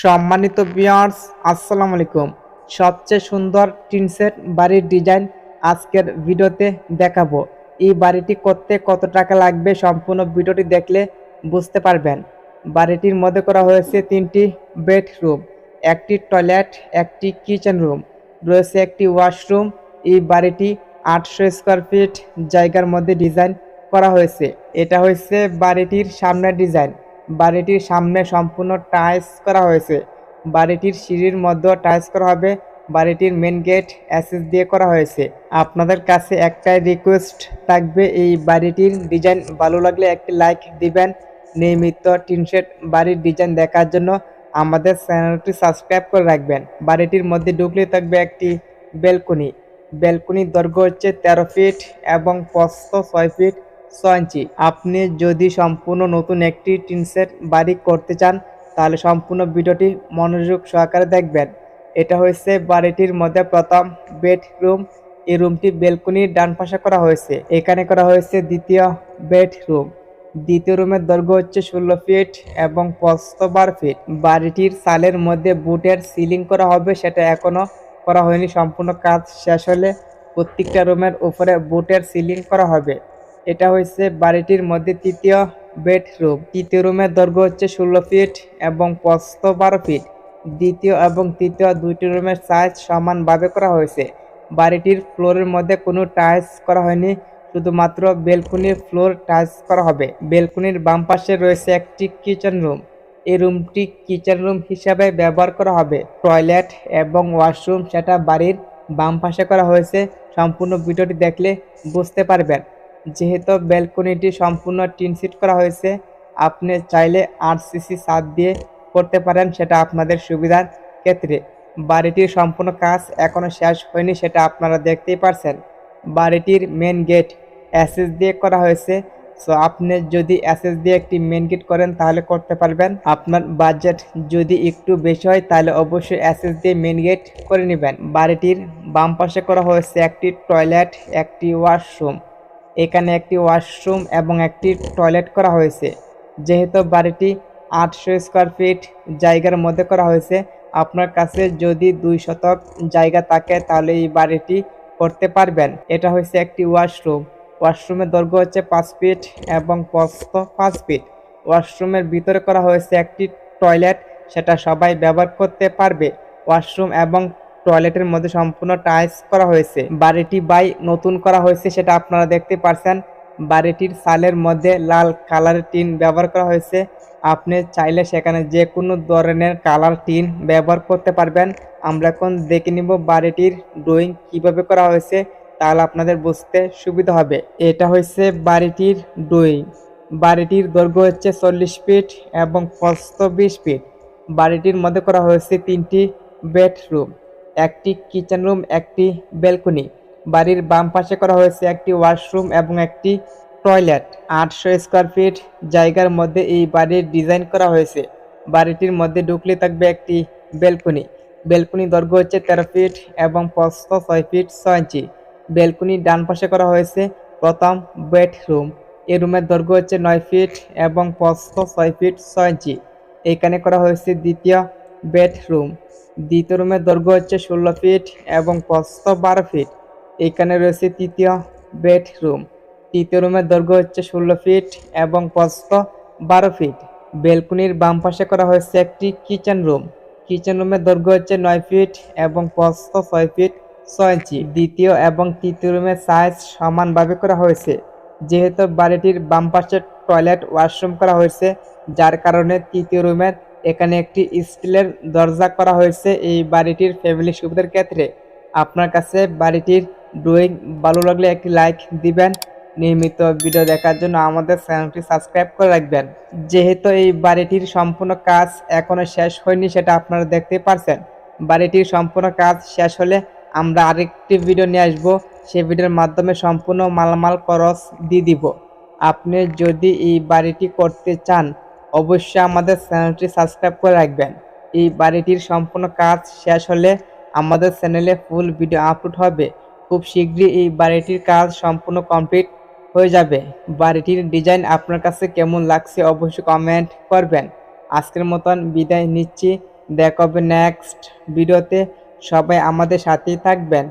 সম্মানিত বিয়ার্স আসসালামু আলাইকুম। সবচেয়ে সুন্দর টিনসেট বাড়ির ডিজাইন আজকের ভিডিওতে দেখাবো। এই বাড়িটি করতে কত টাকা লাগবে সম্পূর্ণ ভিডিওটি দেখলে বুঝতে পারবেন। বাড়িটির মধ্যে করা হয়েছে তিনটি বেডরুম, একটি টয়লেট, একটি কিচেন রুম, রয়েছে একটি ওয়াশরুম। এই বাড়িটি আটশো স্কোয়ার ফিট জায়গার মধ্যে ডিজাইন করা হয়েছে। এটা হয়েছে বাড়িটির সামনের ডিজাইন বাড়িটির সামনে সম্পূর্ণ টাইলস করা হয়েছে। বাড়িটির সিঁড়ির মধ্যেও টাইলস করা হবে। বাড়িটির মেন গেট অ্যাসেস দিয়ে করা হয়েছে। আপনাদের কাছে একটাই রিকোয়েস্ট থাকবে, এই বাড়িটির ডিজাইন ভালো লাগলে একটি লাইক দিবেন। নিয়মিত টিনশেড বাড়ির ডিজাইন দেখার জন্য আমাদের চ্যানেলটি সাবস্ক্রাইব করে রাখবেন। বাড়িটির মধ্যে ঢুকলে থাকবে একটি ব্যালকনি। ব্যালকনির দৈর্ঘ্য হচ্ছে তেরো ফিট এবং প্রস্থ ছয় ফিট। ছয় আপনি যদি সম্পূর্ণ নতুন একটি টিনসেট বাড়ি করতে চান, তাহলে সম্পূর্ণ ভিডিওটি মনোযোগ সহকারে দেখবেন। এটা হয়েছে বাড়িটির মধ্যে প্রথম বেডরুম। এই রুমটি বেলকনির ডান পাশে করা হয়েছে। এখানে করা হয়েছে দ্বিতীয় বেডরুম। দ্বিতীয় রুমের দৈর্ঘ্য হচ্ছে ষোলো ফিট এবং প্রস্থ বারো ফিট। বাড়িটির সালের মধ্যে বুটের সিলিং করা হবে, সেটা এখনও করা হয়নি। সম্পূর্ণ কাজ শেষ হলে প্রত্যেকটা রুমের উপরে বুটের সিলিং করা হবে। এটা হচ্ছে বাড়িটির মধ্যে তৃতীয় বেডরুম। তৃতীয় রুমের দৈর্ঘ্য হচ্ছে ষোলো ফিট এবং প্রস্থ বারো ফিট। দ্বিতীয় এবং তৃতীয় দুইটি রুমের সাইজ সমানভাবে করা হয়েছে। বাড়িটির ফ্লোরের মধ্যে কোনো টাইলস করা হয়নি, শুধুমাত্র বেলকনির ফ্লোর টাইলস করা হবে। বেলকুনির বাম পাশে রয়েছে একটি কিচেন রুম এই রুমটি কিচেন রুম হিসাবে ব্যবহার করা হবে। টয়লেট এবং ওয়াশরুম সেটা বাড়ির বাম পাশে করা হয়েছে। সম্পূর্ণ ভিডিওটি দেখলে বুঝতে পারবেন। যেহেতু ব্যালকনিটি সম্পূর্ণ টিনসিট করা হয়েছে, আপনি চাইলে আরসিসি ছাদ দিয়ে করতে পারেন, সেটা আপনাদের সুবিধার ক্ষেত্রে। বাড়িটির সম্পূর্ণ কাজ এখনও শেষ হয়নি, সেটা আপনারা দেখতেই পারছেন। বাড়িটির মেন গেট অ্যাসেস দিয়ে করা হয়েছে। সো আপনি যদি অ্যাসেস দিয়ে একটি মেন গেট করেন, তাহলে করতে পারবেন। আপনার বাজেট যদি একটু বেশি হয়, তাহলে অবশ্যই অ্যাসেস দিয়ে মেন গেট করে নেবেন। বাড়িটির বাম পাশে করা হয়েছে একটি টয়লেট একটি ওয়াশরুম এখানে একটি ওয়াশরুম এবং একটি টয়লেট করা হয়েছে। যেহেতু বাড়িটি আটশো স্কোয়ার ফিট জায়গার মধ্যে করা হয়েছে, আপনার কাছে যদি দুই শতক জায়গা থাকে তাহলে এই বাড়িটি করতে পারবেন। এটা হচ্ছে একটি ওয়াশরুম। ওয়াশরুমের দৈর্ঘ্য হচ্ছে পাঁচ ফিট এবং প্রস্থ পাঁচ ফিট। ওয়াশরুমের ভিতরে করা হয়েছে একটি টয়লেট, সেটা সবাই ব্যবহার করতে পারবে। ওয়াশরুম এবং টয়লেটের মধ্যে সম্পূর্ণ টাইলস করা হয়েছে। বাড়িটি বাই নতুন করা হয়েছে সেটা আপনারা দেখতে পারছেন। বাড়িটির সালের মধ্যে লাল কালারের টিন ব্যবহার করা হয়েছে। আপনি চাইলে সেখানে যে কোনো ধরনের কালার টিন ব্যবহার করতে পারবেন। আমরা এখন দেখে নিব বাড়িটির ড্রয়িং কীভাবে করা হয়েছে, তাহলে আপনাদের বুঝতে সুবিধা হবে। এটা হচ্ছে বাড়িটির ড্রয়িং। বাড়িটির দৈর্ঘ্য হচ্ছে চল্লিশ ফিট এবং প্রস্থ বিশ ফিট। বাড়িটির মধ্যে করা হয়েছে তিনটি বেডরুম। একটি কিচেন রুম একটি ব্যালকনি বাড়ির বাম পাশে করা হয়েছে একটি ওয়াশরুম এবং একটি টয়লেট আটশো স্কোয়ার ফিট জায়গার মধ্যে এই বাড়ির ডিজাইন করা হয়েছে। বাড়িটির মধ্যে ঢুকলে থাকবে একটি ব্যালকনি ব্যালকনি দৈর্ঘ্য হচ্ছে তেরো ফিট এবং প্রস্থ ছয় ফিট ছয় ইঞ্চি ব্যালকনির ডান পাশে করা হয়েছে প্রথম বেডরুম এই রুমের দৈর্ঘ্য হচ্ছে নয় ফিট এবং প্রস্থ ছয় ফিট ছয় ইঞ্চি এখানে করা হয়েছে দ্বিতীয় বেডরুম। দ্বিতীয় রুমের দৈর্ঘ্য হচ্ছে ষোলো ফিট এবং প্রস্থ বারো ফিট। এখানে রয়েছে তৃতীয় বেডরুম। তৃতীয় রুমের দৈর্ঘ্য হচ্ছে ষোলো ফিট এবং প্রস্থ বারো ফিট। বেলকনির বাম পাশে করা হয়েছে একটি কিচেন রুম। কিচেন রুমের দৈর্ঘ্য হচ্ছে নয় ফিট এবং প্রস্থ ছয় ফিট ছয় ইঞ্চি। দ্বিতীয় এবং তৃতীয় রুমের সাইজ সমানভাবে করা হয়েছে। যেহেতু বাড়িটির বাম পাশে টয়লেট ওয়াশরুম করা হয়েছে, যার কারণে তৃতীয় রুমের এখানে একটি স্টিলের দরজা করা হয়েছে এই বাড়িটির ফ্যামিলি সুবিধার ক্ষেত্রে। আপনার কাছে বাড়িটির ড্রয়িং ভালো লাগলে একটি লাইক দিবেন। নিয়মিত ভিডিও দেখার জন্য আমাদের চ্যানেলটি সাবস্ক্রাইব করে রাখবেন। যেহেতু এই বাড়িটির সম্পূর্ণ কাজ এখনও শেষ হয়নি, সেটা আপনারা দেখতে পারছেন। বাড়িটির সম্পূর্ণ কাজ শেষ হলে আমরা আরেকটি ভিডিও নিয়ে আসব। সেই ভিডিওর মাধ্যমে সম্পূর্ণ মালামাল খরচ দিয়ে দিব। আপনি যদি এই বাড়িটি করতে চান অবশ্যই আমাদের চ্যানেলটি সাবস্ক্রাইব করে রাখবেন। এই বাড়িটির সম্পূর্ণ কাজ শেষ হলে আমাদের চ্যানেলে ফুল ভিডিও আপলোড হবে। খুব শীঘ্রই এই বাড়িটির কাজ সম্পূর্ণ কমপ্লিট হয়ে যাবে। বাড়িটির ডিজাইন আপনার কাছে কেমন লাগছে অবশ্যই কমেন্ট করবেন। আজকের মতন বিদায় নিচ্ছি। দেখা হবে নেক্সট ভিডিওতে সবাই আমাদের সাথেই থাকবেন।